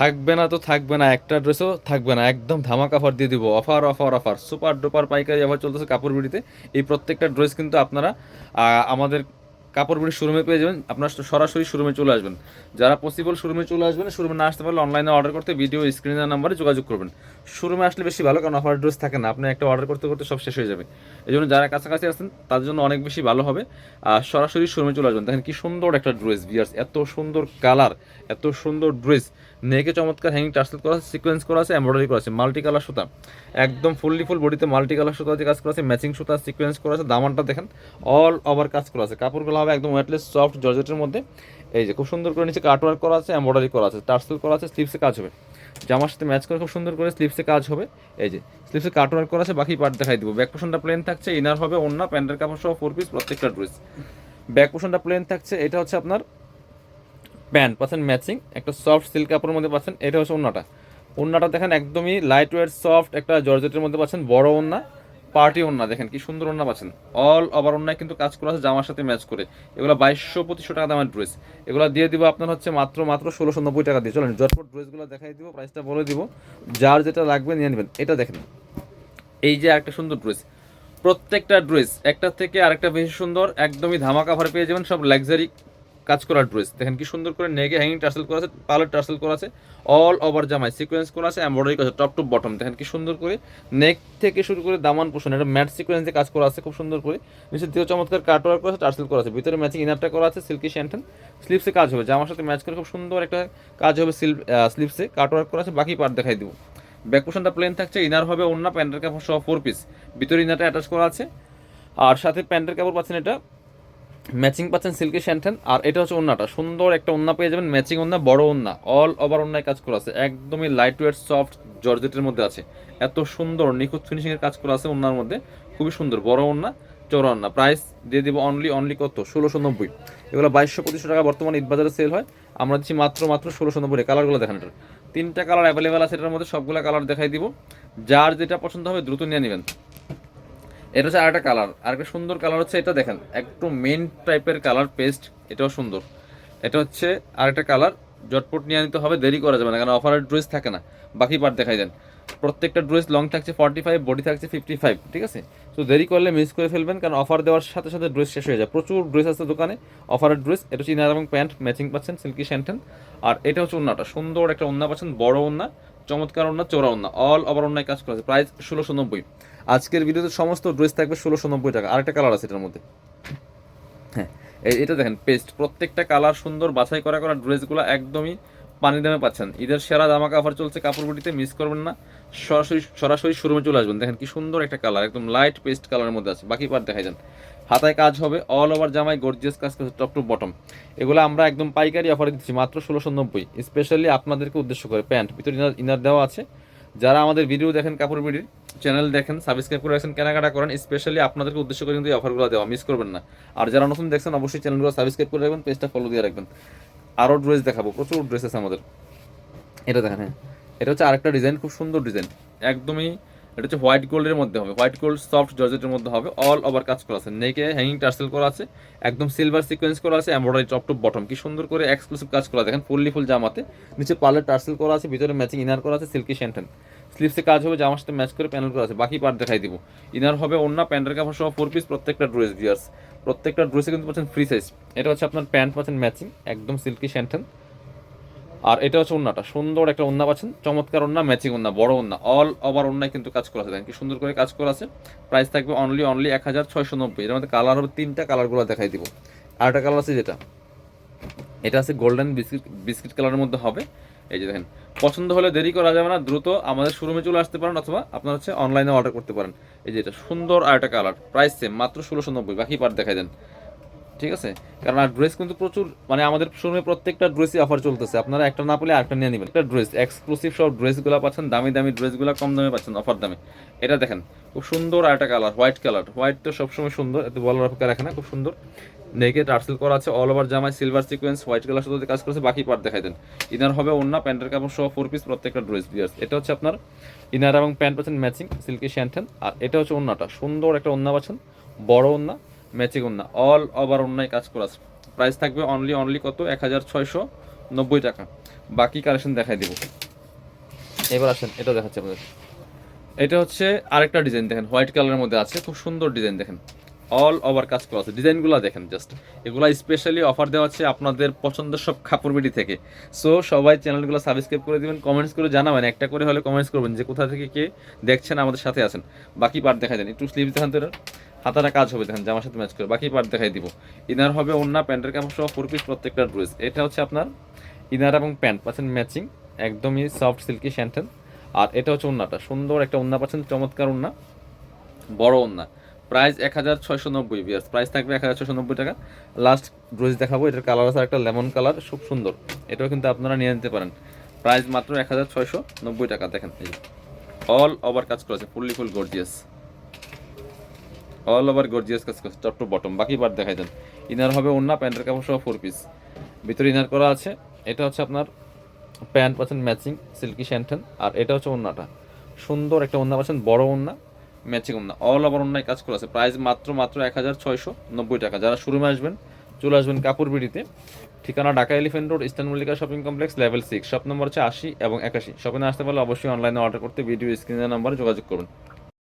থাকবে না তো থাকবে না, একটা ড্রেসও থাকবে না, একদম ধামাক অফার দিয়ে দিব offer offer offer super duper পাইকারি অফার চলতেছে কাপড় বিড়িতে এই প্রত্যেকটা ড্রেস কিন্তু আপনারা আমাদের কাপড় বিড়ির শোরুমে পেয়ে যাবেন। আপনার সরাসরি শোরুমে চলে আসবেন। যারা পসিবল শোরুমে চলে আসবেন শোরুমে না আসতে পারলে অনলাইনে অর্ডার করতে ভিডিও স্ক্রিনের নাম্বারে যোগাযোগ করবেন। শোরুমে আসলে বেশি ভালো, কারণ অফার ড্রেস থাকে না। আপনি একটা অর্ডার করতে করতে সব শেষ হয়ে যাবে। এই জন্য যারা কাছাকাছি আছেন, তাদের জন্য অনেক বেশি ভালো হবে। আর সরাসরি শোরুমে চলে আসবেন। দেখেন কি সুন্দর একটা ড্রেস বিয়ার্স এত সুন্দর কালার এত সুন্দর ড্রেস নেকে চমৎকার হ্যাঙ্গিং টার্সেল করা আছে সিকোয়েন্স করা আছে এমব্রয়ডারি করা আছে মাল্টি কালার সুতা। একদম ফুললি ফুল বডিতে মাল্টি কালার সুতা দিয়ে কাজ করা আছে ম্যাচিং সুতা সিকোয়েন্স করা আছে, দামানটা দেখেন অল ওভার কাজ করা আছে। কাপড়গুলো হবে একদম ওয়েটলেস সফট জর্জেটের মধ্যে। এই যে খুব সুন্দর করে নিচে কাটওয়ার্ক করা আছে এমব্রয়ডারি করা আছে তার টার্সেল করা আছে স্লিপসে কাজ হবে। জামার সাথে ম্যাচ করে খুব সুন্দর করে স্লিপসে কাজ হবে। এই যে স্লিপসে কাটওয়ার্ক করা আছে, বাকি পার্ট দেখাই দিব। ব্যাক পোশনটা প্লেন থাকছে ইনার হবে অন্য প্যান্টের কাপড় সহ ফোর পিস প্রত্যেকটা ড্রেস ব্যাক পোশনটা প্লেন থাকছে, এটা হচ্ছে আপনার প্যান্ট পাচ্ছেন ম্যাচিং একটা সফট সিল্ক কাপড়ের মধ্যে পাচ্ছেন, এটা হচ্ছে ওন্নাটা ওন্নাটা দেখেন একদমই লাইট ওয়েট সফট একটা জর্জেটের মধ্যে পাচ্ছেন, বড় ওন্না পার্টি ওন্না দেখেন কি সুন্দর ওন্না পাচ্ছেন। অল ওভার ওন্নায় কিন্তু কাজ করা আছে, জামার সাথে ম্যাচ করে। এগুলো বাইশশো পঁচিশশো টাকা দামের ড্রেস এগুলো দিয়ে দিব আপনার হচ্ছে মাত্র মাত্র ষোলোশো নব্বই টাকা দিয়ে। চলেন, জটপট ড্রেসগুলো দেখাই দিব প্রাইসটা বলে দিব। যার যেটা লাগবে নিয়ে নেবেন। এটা দেখেন। এই যে একটা সুন্দর ড্রেস প্রত্যেকটা ড্রেস একটা থেকে আরেকটা বেশি সুন্দর, একদমই ধামাকা ভরে পেয়ে যাবেন, সব লাক্সারি কাজ করা ড্রেস। দেখেন কি সুন্দর করে নেগে হ্যাঙ্গিং টার্সেল করা আছে পার্লার টার্সেল করা আছে অল ওভার জামায় সিকোয়েন্স করা আছে এমব্রয়ডারি করা আছে টপ টু বটম দেখেন কি সুন্দর করে নেক থেকে শুরু করে দামান পোষণ এটা ম্যাট সিকোয়েন্সে কাজ করা আছে, খুব সুন্দর করে। নিচের দিকে চমৎকার কাটওয়ার্ক করা আছে টার্সেল করা আছে, ভিতরে ম্যাচিং ইনারটা করা আছে সিল্কি শ্যান্টেন স্লিপসে কাজ হবে, জামার সাথে ম্যাচ করে খুব সুন্দর একটা কাজ হবে স্লিপসে কাটওয়ার্ক করা আছে, বাকি পার্ট দেখাই দিব। ব্যাক পোশনটা প্লেন থাকছে ইনার হবে অন্য প্যান্টের কাপড় সহ ফোর পিস ভিতরে ইনারটা অ্যাটাচ করা আছে। আর সাথে প্যান্টের কাপড় পাচ্ছেন এটা ম্যাচিং পাচ্ছেন সিল্কি শ্যান্টেন আর এটা হচ্ছে ওন্নাটা। সুন্দর একটা ওন্না পেয়ে যাবেন, ম্যাচিং ওন্না, বড় ওন্না। অল ওভার ওন্নায় কাজ করা আছে, একদমই লাইট ওয়েট সফট জর্জেটের মধ্যে আছে। এত সুন্দর, নিখুঁত ফিনিশিংয়ের কাজ করা আছে ওন্নার মধ্যে। খুবই সুন্দর, বড় ওন্না চৌড়া ওন্না। প্রাইস দিয়ে দিব অনলি অনলি কত? ষোলোশো নব্বই। এগুলো বাইশশো পঁচিশশো টাকা বর্তমানে বাজারে সেল হয়। আমরা দিচ্ছি মাত্র মাত্র ষোলোশো নব্বই কালারগুলো দেখেন এটার তিনটা কালার অ্যাভেলেবেল আছে এটার মধ্যে, সবগুলো কালার দেখাই দিব। যার যেটা পছন্দ হবে দ্রুত নিয়ে নেবেন। এটা হচ্ছে আরেকটা কালার আরেকটা সুন্দর কালার হচ্ছে এটা দেখেন একটু মেন টাইপের কালার পেস্ট এটাও সুন্দর। এটা হচ্ছে আরেকটা কালার জটপট নিয়ে নিতে হবে, দেরি করা যাবে না, কারণ অফারের ড্রেস থাকে না। বাকি পার্ট দেখাই দেন। প্রত্যেকটা ড্রেস লং থাকছে ফর্টি ফাইভ বডি থাকছে ফিফটি ফাইভ ঠিক আছে? তো দেরি করলে মিস করে ফেলবেন, কারণ অফার দেওয়ার সাথে সাথে ড্রেস শেষ হয়ে যায়। প্রচুর ড্রেস আছে দোকানে অফারের ড্রেস এটা হচ্ছে ইনার এবং প্যান্ট ম্যাচিং পাচ্ছেন সিল্কি শ্যান্টেন আর এটা হচ্ছে ওন্নাটা, সুন্দর একটা ওন্না পাচ্ছেন, বড় ওন্না। চমৎকার ওন্না চোরা ওন্না অল ওভার ওন্নায় কাজ করা আছে। প্রাইস ষোলোশো নব্বই। আজকের ভিডিওতে সমস্ত ড্রেস থাকবে ষোলোশো নব্বই টাকা। আরেকটা কালার আছে এটার মধ্যে। হ্যাঁ এটা দেখেন পেস্ট প্রত্যেকটা কালার সুন্দর বাছাই করা করা ড্রেসগুলো একদমই পানি দামে পাচ্ছেন। ঈদের সেরা জামা কাপড় চলছে কাপড় বুটিতে মিস করবেন না। সরাসরি সরাসরি শোরুমে চলে আসবেন। দেখেন কি সুন্দর একটা কালার একদম লাইট পেস্ট কালারের মধ্যে আছে। বাকি পার্ট দেখাই যান হাতায় কাজ হবে অল ওভার জামাই গর্জিয়াস কাজ করছে টপ টু বটম এগুলো আমরা একদম পাইকারি অফারে দিচ্ছি, মাত্র ষোলোশো নব্বই। স্পেশালি আপনাদেরকে উদ্দেশ্য করে প্যান্ট ভিতরে ইনার ইনার দেওয়া আছে। যারা আমাদের ভিডিও দেখেন, কাপড় বিডির চ্যানেল দেখেন সাবস্ক্রাইব করে রাখছেন কেনাকাটা করেন স্পেশালি আপনাদেরকে উদ্দেশ্য করে কিন্তু এই অফারগুলো দেওয়া মিস করবেন না। আর যারা নতুন দেখছেন, অবশ্যই চ্যানেলগুলো সাবস্ক্রাইব করে রাখবেন পেজটা ফলো দিয়ে রাখবেন। আরও ড্রেস দেখাবো, প্রচুর ড্রেস আছে আমাদের। এটা দেখেন হ্যাঁ। এটা হচ্ছে আরেকটা ডিজাইন খুব সুন্দর ডিজাইন একদমই এটা হচ্ছে হোয়াইট গোল্ডের মধ্যে হবে। হোয়াইট গোল্ড সফট জর্জেটের মধ্যে হবে। অল ওভার কাজ করা আছে। নেকে হ্যাঙ্গিং টার্সেল করা আছে। একদম সিলভার সিকোয়েন্স করা আছে। এমব্রয়ডারি টপ টপ বটম কি সুন্দর করে এক্সক্লুসিভ কাজ করা দেখেন ফুললি ফুল জামাতে। নিচে পার্লার টার্সেল করা আছে, ভিতরে ম্যাচিং ইনার করা আছে সিল্কি শ্যান্টেন স্লিপসে কাজ হবে, জামার সাথে ম্যাচ করে প্যানেল করা আছে। বাকি পার্ট দেখাই দিব। ইনার হবে অন্য প্যান্টের কাপড় সহ ফোর পিস প্রত্যেকটা ড্রেস ভিয়ার্স প্রত্যেকটা ড্রেসে কিন্তু পাচ্ছেন ফ্রি সাইজ এটা হচ্ছে আপনার প্যান্ট পাচ্ছেন ম্যাচিং একদম সিল্কি শ্যান্টেন আর এটা হচ্ছে ওন্নাটা সুন্দর একটা ওন্না পাচ্ছেন। চমৎকার ওন্না ম্যাচিং ওন্না বড় ওন্না অল ওভার ওন্নায় কিন্তু কাজ করা আছে। দেখেন কি সুন্দর করে কাজ করা আছে। প্রাইস থাকবে অনলি অনলি এক হাজার ছয়শো নব্বই। এর মধ্যে কালার হবে তিনটা, কালারগুলো দেখাই দিব। আর একটা কালার আছে যেটা? এটা আছে গোল্ডেন বিস্কিট বিস্কিট কালারের মধ্যে হবে। এই যে দেখেন, পছন্দ হলে দেরি করা যাবে না, দ্রুত আমাদের শোরুমে চলে আসতে পারেন অথবা আপনার হচ্ছে অনলাইনে অর্ডার করতে পারেন। এই যে এটা, সুন্দর আর একটা কালার। প্রাইস সেম মাত্র ষোলোশো নব্বই। বাকি পার্ট দেখাই দেন। ঠিক আছে? কারণ আর ড্রেস কিন্তু প্রচুর মানে আমাদের শোরুমে প্রত্যেকটা ড্রেসই অফার চলতেছে। আপনারা একটা না পেলে আরেকটা নিয়ে নেবেন। একটা ড্রেস এক্সক্লুসিভ সব ড্রেসগুলো পাচ্ছেন, দামি দামি ড্রেসগুলো কম দামে পাচ্ছেন অফার দামে। এটা দেখেন, খুব সুন্দর আর একটা কালার হোয়াইট কালার হোয়াইট তো সবসময় সুন্দর, এত বলার অপেক্ষা রাখে না, খুব সুন্দর। নেকে টার্সেল করা আছে অল ওভার জামায় সিলভার সিকোয়েন্স হোয়াইট কালার সাথে কাজ করেছে, বাকি পার্ট দেখাই দেন। ইনার হবে অন্য প্যান্টের কাপড় সহ ফোর পিস প্রত্যেকটা ড্রেস বিয়ার্স এটা হচ্ছে আপনার ইনার এবং প্যান্ট পাচ্ছেন ম্যাচিং সিল্কি শ্যান্টেন আর এটা হচ্ছে অন্যটা সুন্দর একটা অন্য পাচ্ছেন, বড় অন্য ম্যাচিং অন্য। অল ওভার অন্যায় কাজ করা আছে। প্রাইস থাকবে অনলি অনলি কত? এক হাজার ছয়শো নব্বই টাকা। বাকি কালেকশন দেখাই দেবো। এবার আসেন এটা দেখাচ্ছি আপনাদের। এটা হচ্ছে আরেকটা ডিজাইন দেখেন। হোয়াইট কালারের মধ্যে আছে, খুব সুন্দর ডিজাইন দেখেন। অল ওভার কাজ করা আছে। ডিজাইনগুলো দেখেন জাস্ট এগুলো স্পেশালি অফার দেওয়া হচ্ছে আপনাদের পছন্দের সব কাপড় বিডি থেকে। সো সবাই চ্যানেলগুলো সাবস্ক্রাইব করে দিবেন কমেন্টস করে জানাবেন। একটা করে হলে কমেন্টস করবেন যে কোথা থেকে কে দেখছেন, আমাদের সাথে আছেন। বাকি পার্ট দেখা দেন। একটু স্লিভ দেখান তো। হাতাটা কাজ হবে, দেখেন, জামার সাথে ম্যাচ করে। বাকি পার্ট দেখাই দিব। ইনার হবে অন্য প্যান্টের কাপড় সহ ফোর পিস প্রত্যেকটা ড্রেস এটা হচ্ছে আপনার ইনার এবং প্যান্ট পাচ্ছেন ম্যাচিং একদমই সফট সিল্কি শ্যান্টেন আর এটা হচ্ছে ওন্নাটা সুন্দর একটা ওন্না পাচ্ছেন, চমৎকার ওন্না বড় ওন্না প্রাইস এক হাজার ছয়শো নব্বই বিয়ার্স প্রাইস থাকবে এক হাজার ছয়শো নব্বই টাকা। লাস্ট ড্রেস দেখাবো, এটার কালার আছে একটা লেমন কালার খুব সুন্দর। এটাও কিন্তু আপনারা নিয়ে নিতে পারেন। প্রাইস মাত্র এক হাজার ছয়শো নব্বই টাকা, দেখেন অল ওভার কাজ করেছে fully full gorgeous all over gorgeous কাজ করেছে টপ টু বটম বাকি পার্ট দেখাই দেন। ইনার হবে অন্য প্যান্টের কাপড় সহ ফোর পিস ভিতরে ইনার করা আছে, এটা হচ্ছে আপনার প্যান্ট পাচ্ছেন ম্যাচিং সিল্কি শ্যান্টেন আর এটা হচ্ছে ওন্নাটা সুন্দর একটা ওন্না পাচ্ছেন, বড় ওন্না ম্যাচিং ওন্না অল ওভার ওন্নায় কাজ করা আছে প্রাইস মাত্র মাত্র এক হাজার ছয়শো নব্বই টাকা। যারা শোরুমে আসবেন, চলে আসবেন কাপড় বিড়িতে। ঠিকানা Dhaka elephant road eastern Mallika shopping complex level six shop number হচ্ছে আশি এবং একাশি। শপিংয়ে আসতে পারলে অবশ্যই অনলাইনে অর্ডার করতে ভিডিও স্ক্রিনের নাম্বারে যোগাযোগ করুন।